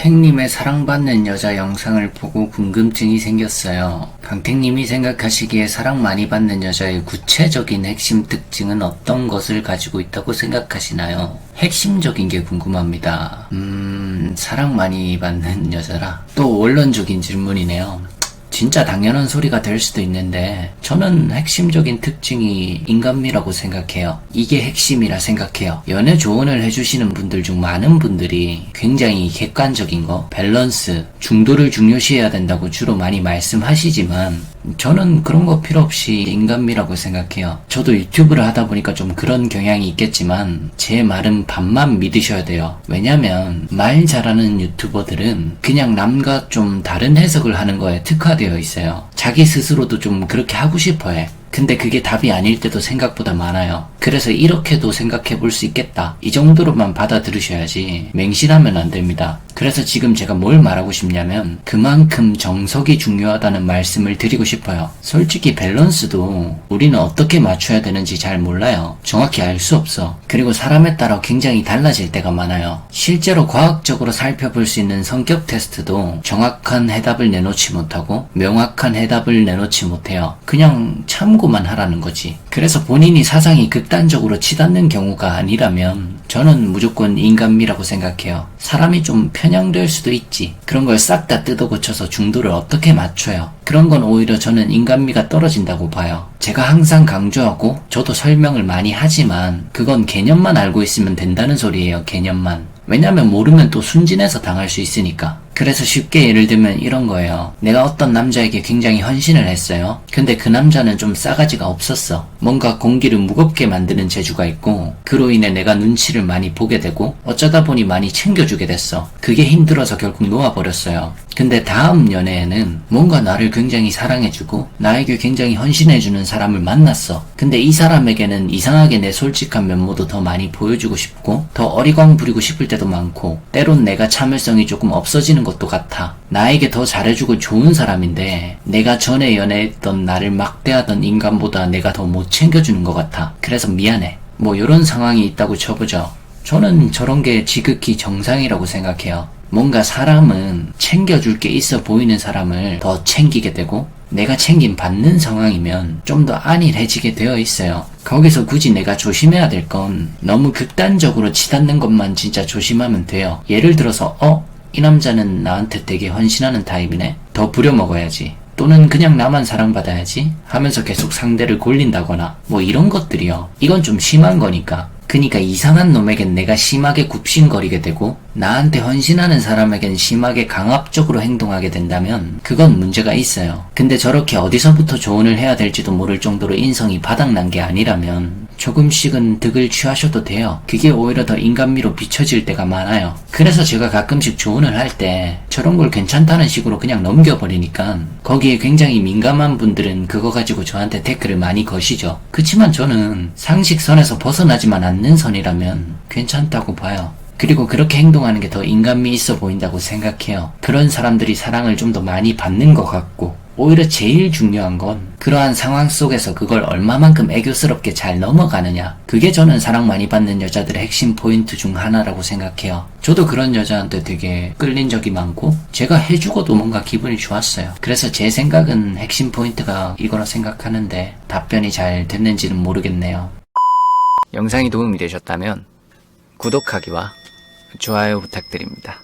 강택님의 사랑받는 여자 영상을 보고 궁금증이 생겼어요. 강택님이 생각하시기에 사랑 많이 받는 여자의 구체적인 핵심 특징은 어떤 것을 가지고 있다고 생각하시나요? 핵심적인 게 궁금합니다. 음, 사랑 많이 받는 여자라. 또 원론적인 질문이네요. 진짜 당연한 소리가 될 수도 있는데 저는 핵심적인 특징이 인간미라고 생각해요. 이게 핵심이라 생각해요. 연애 조언을 해주시는 분들 중 많은 분들이 굉장히 객관적인 거, 밸런스, 중도를 중요시해야 된다고 주로 많이 말씀하시지만 저는 그런 거 필요 없이 인간미라고 생각해요. 저도 유튜브를 하다 보니까 좀 그런 경향이 있겠지만 제 말은 반만 믿으셔야 돼요. 왜냐면 말 잘하는 유튜버들은 그냥 남과 좀 다른 해석을 하는 거에 특화되어 있어요. 자기 스스로도 좀 그렇게 하고 싶어 해. 근데 그게 답이 아닐 때도 생각보다 많아요. 그래서 이렇게도 생각해 볼 수 있겠다. 이 정도로만 받아들으셔야지 맹신하면 안 됩니다. 그래서 지금 제가 뭘 말하고 싶냐면 그만큼 정석이 중요하다는 말씀을 드리고 싶어요. 솔직히 밸런스도 우리는 어떻게 맞춰야 되는지 잘 몰라요. 정확히 알 수 없어. 그리고 사람에 따라 굉장히 달라질 때가 많아요. 실제로 과학적으로 살펴볼 수 있는 성격 테스트도 정확한 해답을 내놓지 못하고 명확한 해답을 내놓지 못해요. 그냥 참고만 하라는 거지. 그래서 본인이 사상이 극단적으로 치닫는 경우가 아니라면 저는 무조건 인간미라고 생각해요. 사람이 좀 편 향될 수도 있지. 그런 걸 싹 다 뜯어 고쳐서 중도를 어떻게 맞춰요? 그런 건 오히려 저는 인간미가 떨어진다고 봐요. 제가 항상 강조하고 저도 설명을 많이 하지만 그건 개념만 알고 있으면 된다는 소리예요. 개념만. 왜냐면 모르면 또 순진해서 당할 수 있으니까. 그래서 쉽게 예를 들면 이런 거예요. 내가 어떤 남자에게 굉장히 헌신을 했어요. 근데 그 남자는 좀 싸가지가 없었어. 뭔가 공기를 무겁게 만드는 재주가 있고, 그로 인해 내가 눈치를 많이 보게 되고, 어쩌다 보니 많이 챙겨주게 됐어. 그게 힘들어서 결국 놓아버렸어요. 근데 다음 연애에는 뭔가 나를 굉장히 사랑해주고, 나에게 굉장히 헌신해주는 사람을 만났어. 근데 이 사람에게는 이상하게 내 솔직한 면모도 더 많이 보여주고 싶고, 더 어리광 부리고 싶을 때도 많고, 때론 내가 참을성이 조금 없어지는 것도 같아. 나에게 더 잘해주고 좋은 사람인데, 내가 전에 연애했던 나를 막대하던 인간보다 내가 더 못 챙겨주는 것 같아. 그래서 미안해. 뭐 이런 상황이 있다고 쳐보죠. 저는 저런 게 지극히 정상이라고 생각해요. 뭔가 사람은 챙겨줄 게 있어 보이는 사람을 더 챙기게 되고 내가 챙김 받는 상황이면 좀 더 안일해지게 되어 있어요. 거기서 굳이 내가 조심해야 될 건 너무 극단적으로 치닫는 것만 진짜 조심하면 돼요. 예를 들어서 어? 이 남자는 나한테 되게 헌신하는 타입이네? 더 부려먹어야지. 또는 그냥 나만 사랑받아야지 하면서 계속 상대를 골린다거나 뭐 이런 것들이요. 이건 좀 심한 거니까. 그니까 이상한 놈에겐 내가 심하게 굽신거리게 되고 나한테 헌신하는 사람에겐 심하게 강압적으로 행동하게 된다면 그건 문제가 있어요. 근데 저렇게 어디서부터 조언을 해야 될지도 모를 정도로 인성이 바닥난 게 아니라면 조금씩은 득을 취하셔도 돼요. 그게 오히려 더 인간미로 비춰질 때가 많아요. 그래서 제가 가끔씩 조언을 할 때 저런 걸 괜찮다는 식으로 그냥 넘겨버리니까 거기에 굉장히 민감한 분들은 그거 가지고 저한테 댓글을 많이 거시죠. 그치만 저는 상식선에서 벗어나지만 않는 선이라면 괜찮다고 봐요. 그리고 그렇게 행동하는 게 더 인간미 있어 보인다고 생각해요. 그런 사람들이 사랑을 좀 더 많이 받는 것 같고, 오히려 제일 중요한 건 그러한 상황 속에서 그걸 얼마만큼 애교스럽게 잘 넘어가느냐. 그게 저는 사랑 많이 받는 여자들의 핵심 포인트 중 하나라고 생각해요. 저도 그런 여자한테 되게 끌린 적이 많고, 제가 해주고도 뭔가 기분이 좋았어요. 그래서 제 생각은 핵심 포인트가 이거라 생각하는데, 답변이 잘 됐는지는 모르겠네요. 영상이 도움이 되셨다면, 구독하기와 좋아요 부탁드립니다.